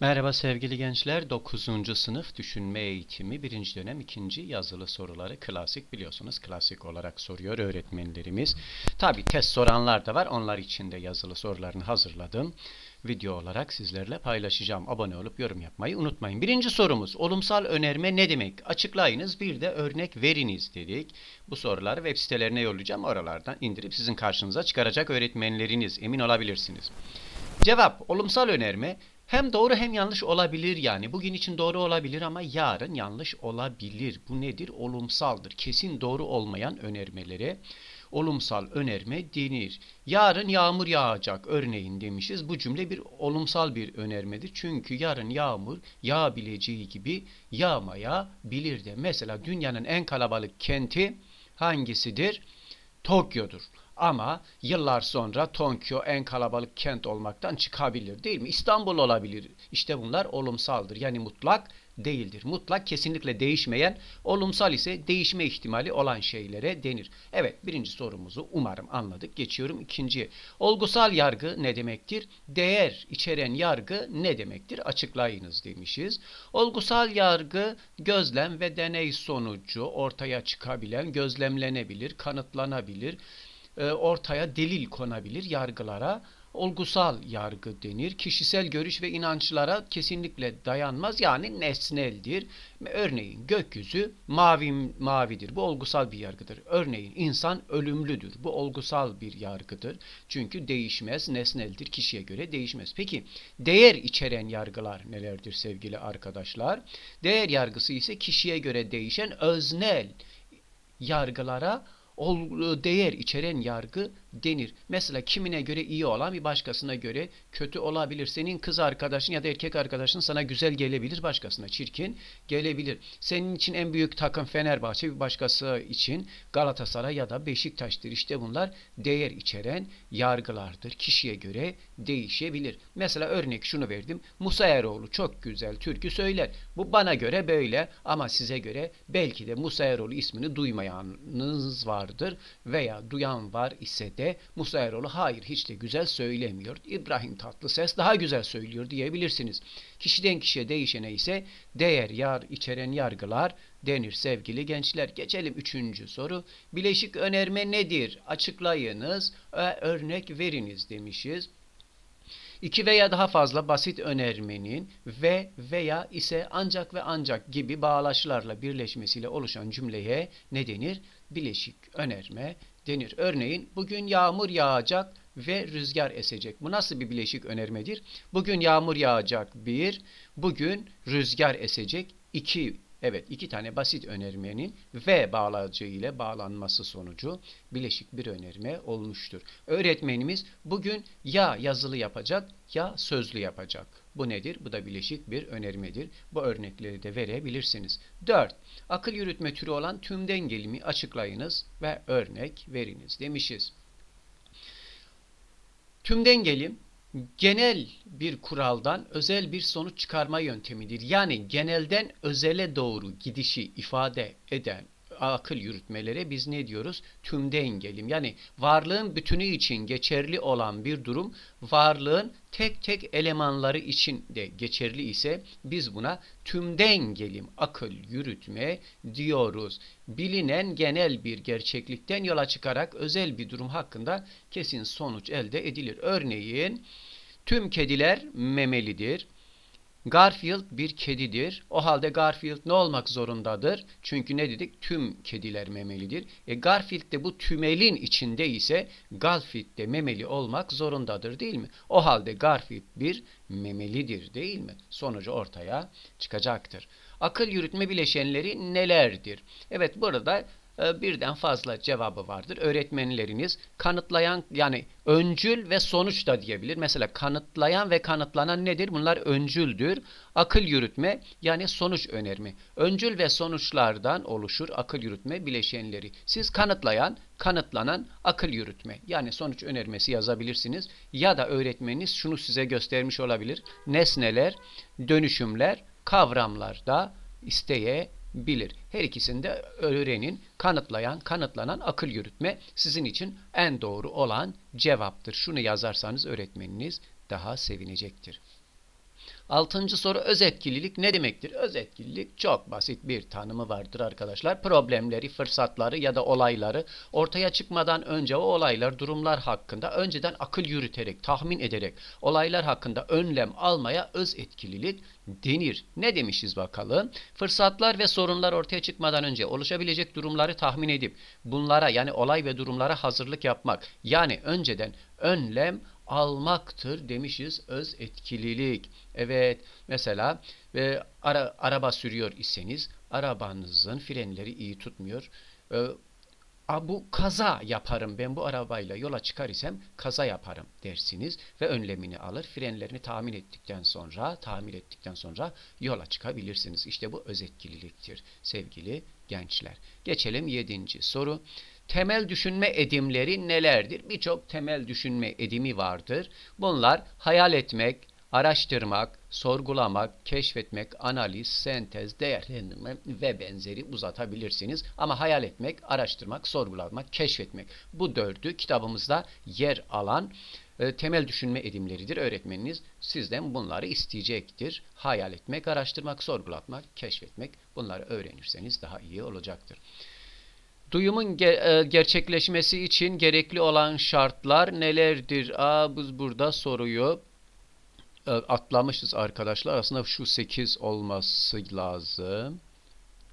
Merhaba sevgili gençler. 9. sınıf düşünme eğitimi 1. dönem 2. yazılı soruları klasik biliyorsunuz. Klasik olarak soruyor öğretmenlerimiz. Tabi test soranlar da var. Onlar için de yazılı sorularını hazırladım. Video olarak sizlerle paylaşacağım. Abone olup yorum yapmayı unutmayın. Birinci sorumuz olumsal önerme ne demek? Açıklayınız bir de örnek veriniz dedik. Bu soruları web sitelerine yollayacağım. Oralardan indirip sizin karşınıza çıkaracak öğretmenleriniz. Emin olabilirsiniz. Cevap olumsal önerme hem doğru hem yanlış olabilir yani. Bugün için doğru olabilir ama yarın yanlış olabilir. Bu nedir? Olumsaldır. Kesin doğru olmayan önermelere olumsal önerme denir. Yarın yağmur yağacak örneğin demişiz. Bu cümle bir olumsal bir önermedir. Çünkü yarın yağmur yağabileceği gibi yağmayabilir de. Mesela dünyanın en kalabalık kenti hangisidir? Tokyo'dur. Ama yıllar sonra Tokyo en kalabalık kent olmaktan çıkabilir değil mi? İstanbul olabilir. İşte bunlar olumsaldır. Yani mutlak değildir. Mutlak kesinlikle değişmeyen, olumsal ise değişme ihtimali olan şeylere denir. Evet birinci sorumuzu umarım anladık. Geçiyorum ikinciye. Olgusal yargı ne demektir? Değer içeren yargı ne demektir? Açıklayınız demişiz. Olgusal yargı gözlem ve deney sonucu ortaya çıkabilen, gözlemlenebilir, kanıtlanabilir, e, ortaya delil konabilir yargılara olgusal yargı denir. Kişisel görüş ve inançlara kesinlikle dayanmaz yani nesneldir. Örneğin gökyüzü mavi mavidir. Bu olgusal bir yargıdır. Örneğin insan ölümlüdür. Bu olgusal bir yargıdır. Çünkü değişmez, nesneldir. Kişiye göre değişmez. Peki değer içeren yargılar nelerdir sevgili arkadaşlar? Değer yargısı ise kişiye göre değişen öznel yargılara değer içeren yargı denir. Mesela kimine göre iyi olan bir başkasına göre kötü olabilir. Senin kız arkadaşın ya da erkek arkadaşın sana güzel gelebilir, başkasına çirkin gelebilir. Senin için en büyük takım Fenerbahçe, bir başkası için Galatasaray ya da Beşiktaş'tır. İşte bunlar değer içeren yargılardır. Kişiye göre değişebilir. Mesela örnek şunu verdim. Musa Eroğlu çok güzel türkü söyler. Bu bana göre böyle ama size göre belki de Musa Eroğlu ismini duymayanınız vardır veya duyan var ise de de Musa Eroğlu hayır hiç de güzel söylemiyor. İbrahim Tatlıses daha güzel söylüyor diyebilirsiniz. Kişiden kişiye değişene ise değer yar içeren yargılar denir sevgili gençler. Geçelim üçüncü soru. Bileşik önerme nedir? Açıklayınız ve örnek veriniz demişiz. İki veya daha fazla basit önermenin ve veya ise ancak ve ancak gibi bağlaçlarla birleşmesiyle oluşan cümleye ne denir? Bileşik önerme denir. Örneğin bugün yağmur yağacak ve rüzgar esecek. Bu nasıl bir bileşik önermedir? Bugün yağmur yağacak bir, bugün rüzgar esecek iki Evet iki tane basit önermenin ve bağlacı ile bağlanması sonucu bileşik bir önerme olmuştur. Öğretmenimiz bugün ya yazılı yapacak ya sözlü yapacak. Bu nedir? Bu da bileşik bir önermedir. Bu örnekleri de verebilirsiniz. 4. Akıl yürütme türü olan tümden gelimi açıklayınız ve örnek veriniz demişiz. Tümden gelim genel bir kuraldan özel bir sonuç çıkarma yöntemidir. Yani genelden özele doğru gidişi ifade eden akıl yürütmelere biz ne diyoruz? Tümden gelim. Yani varlığın bütünü için geçerli olan bir durum varlığın tek tek elemanları için de geçerli ise biz buna tümden gelim akıl yürütme diyoruz. Bilinen genel bir gerçeklikten yola çıkarak özel bir durum hakkında kesin sonuç elde edilir. Örneğin tüm kediler memelidir. Garfield bir kedidir. O halde Garfield ne olmak zorundadır? Çünkü ne dedik? Tüm kediler memelidir. E Garfield de bu tümelin içinde ise Garfield de memeli olmak zorundadır değil mi? O halde Garfield bir memelidir değil mi? Sonucu ortaya çıkacaktır. Akıl yürütme bileşenleri nelerdir? Evet burada birden fazla cevabı vardır. Öğretmenleriniz kanıtlayan yani öncül ve sonuç da diyebilir. Mesela kanıtlayan ve kanıtlanan nedir? Bunlar öncüldür. Akıl yürütme yani sonuç önerme. Öncül ve sonuçlardan oluşur akıl yürütme bileşenleri. Siz kanıtlayan, kanıtlanan akıl yürütme yani sonuç önermesi yazabilirsiniz. Ya da öğretmeniniz şunu size göstermiş olabilir. Nesneler, dönüşümler, kavramlar da isteye bilir. Her ikisinde öğrenin, kanıtlayan, kanıtlanan akıl yürütme sizin için en doğru olan cevaptır. Şunu yazarsanız öğretmeniniz daha sevinecektir. Altıncı soru öz etkililik ne demektir? Öz etkililik çok basit bir tanımı vardır arkadaşlar. Problemleri, fırsatları ya da olayları ortaya çıkmadan önce o olaylar, durumlar hakkında önceden akıl yürüterek, tahmin ederek olaylar hakkında önlem almaya öz etkililik denir. Ne demişiz bakalım? Fırsatlar ve sorunlar ortaya çıkmadan önce oluşabilecek durumları tahmin edip bunlara yani olay ve durumlara hazırlık yapmak. Yani önceden önlem almaktır demişiz öz etkililik. Evet mesela ve ara, araba sürüyor iseniz arabanızın frenleri iyi tutmuyor. Ee, A, bu kaza yaparım ben bu arabayla yola çıkar isem kaza yaparım dersiniz ve önlemini alır. Frenlerini tahmin ettikten sonra tahmin ettikten sonra yola çıkabilirsiniz. İşte bu öz etkililiktir sevgili gençler. Geçelim yedinci soru. Temel düşünme edimleri nelerdir? Birçok temel düşünme edimi vardır. Bunlar hayal etmek, araştırmak, sorgulamak, keşfetmek, analiz, sentez, değerlendirme ve benzeri uzatabilirsiniz. Ama hayal etmek, araştırmak, sorgulamak, keşfetmek bu dördü kitabımızda yer alan e, temel düşünme edimleridir. Öğretmeniniz sizden bunları isteyecektir. Hayal etmek, araştırmak, sorgulatmak, keşfetmek bunları öğrenirseniz daha iyi olacaktır. Duyumun ge e, gerçekleşmesi için gerekli olan şartlar nelerdir? Aa, biz burada soruyu e, atlamışız arkadaşlar. Aslında şu 8 olması lazım.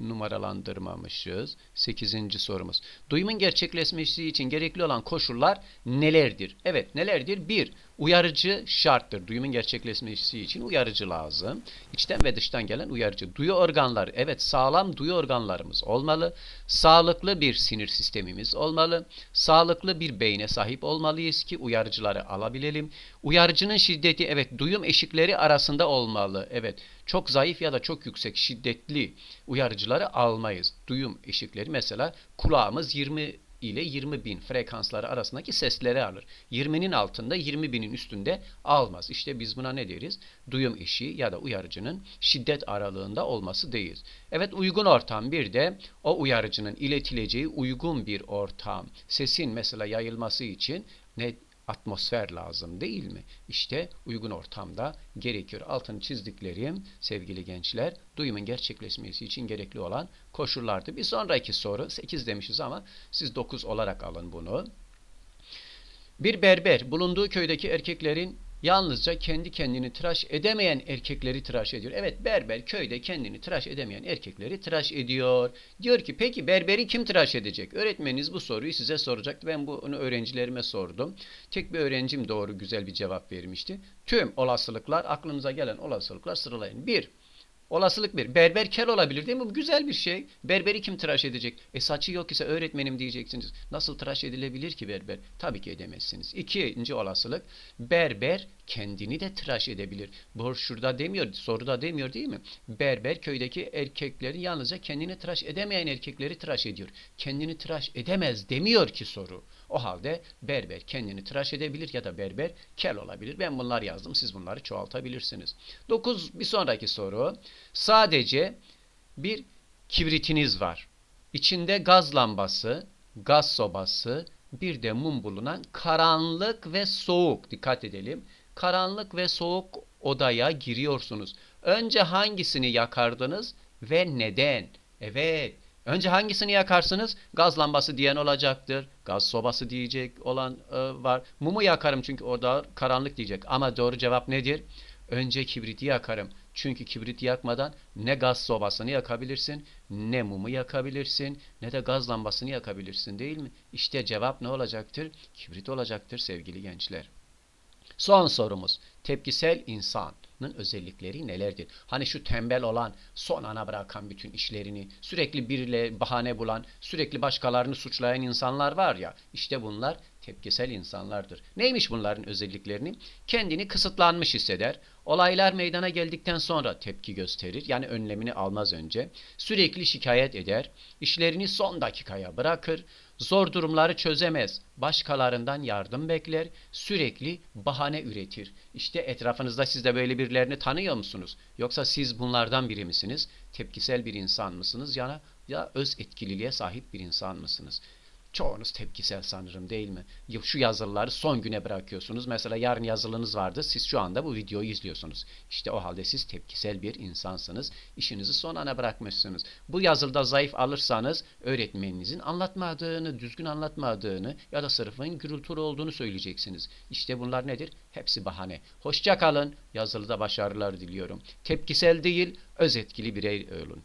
Numaralandırmamışız. 8. sorumuz. Duyumun gerçekleşmesi için gerekli olan koşullar nelerdir? Evet nelerdir? 1. Uyarıcı şarttır. Duyumun gerçekleşmesi için uyarıcı lazım. İçten ve dıştan gelen uyarıcı. Duyu organları. Evet sağlam duyu organlarımız olmalı. Sağlıklı bir sinir sistemimiz olmalı. Sağlıklı bir beyne sahip olmalıyız ki uyarıcıları alabilelim. Uyarıcının şiddeti evet duyum eşikleri arasında olmalı. Evet çok zayıf ya da çok yüksek şiddetli uyarıcıları almayız. Duyum eşikleri mesela kulağımız 20 ile 20 bin frekansları arasındaki sesleri alır. 20'nin altında 20 binin üstünde almaz. İşte biz buna ne deriz? Duyum eşiği ya da uyarıcının şiddet aralığında olması değil. Evet uygun ortam bir de o uyarıcının iletileceği uygun bir ortam. Sesin mesela yayılması için ne atmosfer lazım değil mi? İşte uygun ortamda gerekiyor. Altını çizdiklerim sevgili gençler duyumun gerçekleşmesi için gerekli olan koşullardı. Bir sonraki soru 8 demişiz ama siz 9 olarak alın bunu. Bir berber bulunduğu köydeki erkeklerin yalnızca kendi kendini tıraş edemeyen erkekleri tıraş ediyor. Evet berber köyde kendini tıraş edemeyen erkekleri tıraş ediyor. Diyor ki peki berberi kim tıraş edecek? Öğretmeniniz bu soruyu size soracaktı. Ben bunu öğrencilerime sordum. Tek bir öğrencim doğru güzel bir cevap vermişti. Tüm olasılıklar aklınıza gelen olasılıklar sıralayın. 1. Olasılık bir. Berber kel olabilir değil mi? Bu güzel bir şey. Berberi kim tıraş edecek? E saçı yok ise öğretmenim diyeceksiniz. Nasıl tıraş edilebilir ki berber? Tabii ki edemezsiniz. İkinci olasılık. Berber kendini de tıraş edebilir. Şurada demiyor, soruda demiyor değil mi? Berber köydeki erkekleri yalnızca kendini tıraş edemeyen erkekleri tıraş ediyor. Kendini tıraş edemez demiyor ki soru. O halde berber kendini tıraş edebilir ya da berber kel olabilir. Ben bunlar yazdım. Siz bunları çoğaltabilirsiniz. 9 bir sonraki soru. Sadece bir kibritiniz var. İçinde gaz lambası, gaz sobası, bir de mum bulunan karanlık ve soğuk. Dikkat edelim. Karanlık ve soğuk odaya giriyorsunuz. Önce hangisini yakardınız ve neden? Evet. Önce hangisini yakarsınız? Gaz lambası diyen olacaktır. Gaz sobası diyecek olan e, var. Mumu yakarım çünkü orada karanlık diyecek. Ama doğru cevap nedir? Önce kibriti yakarım. Çünkü kibriti yakmadan ne gaz sobasını yakabilirsin, ne mumu yakabilirsin, ne de gaz lambasını yakabilirsin değil mi? İşte cevap ne olacaktır? Kibrit olacaktır sevgili gençler. Son sorumuz. Tepkisel insanın özellikleri nelerdir? Hani şu tembel olan, son ana bırakan bütün işlerini, sürekli biriyle bahane bulan, sürekli başkalarını suçlayan insanlar var ya, işte bunlar tepkisel insanlardır. Neymiş bunların özelliklerini? Kendini kısıtlanmış hisseder. Olaylar meydana geldikten sonra tepki gösterir. Yani önlemini almaz önce. Sürekli şikayet eder. İşlerini son dakikaya bırakır. Zor durumları çözemez. Başkalarından yardım bekler. Sürekli bahane üretir. İşte etrafınızda siz de böyle birilerini tanıyor musunuz? Yoksa siz bunlardan biri misiniz? Tepkisel bir insan mısınız? Ya, ya öz etkililiğe sahip bir insan mısınız? Çoğunuz tepkisel sanırım değil mi? Şu yazılıları son güne bırakıyorsunuz. Mesela yarın yazılınız vardı. Siz şu anda bu videoyu izliyorsunuz. İşte o halde siz tepkisel bir insansınız. İşinizi son ana bırakmışsınız. Bu yazılıda zayıf alırsanız öğretmeninizin anlatmadığını, düzgün anlatmadığını ya da sınıfın gürültülü olduğunu söyleyeceksiniz. İşte bunlar nedir? Hepsi bahane. Hoşça kalın. Yazılıda başarılar diliyorum. Tepkisel değil, öz etkili birey olun.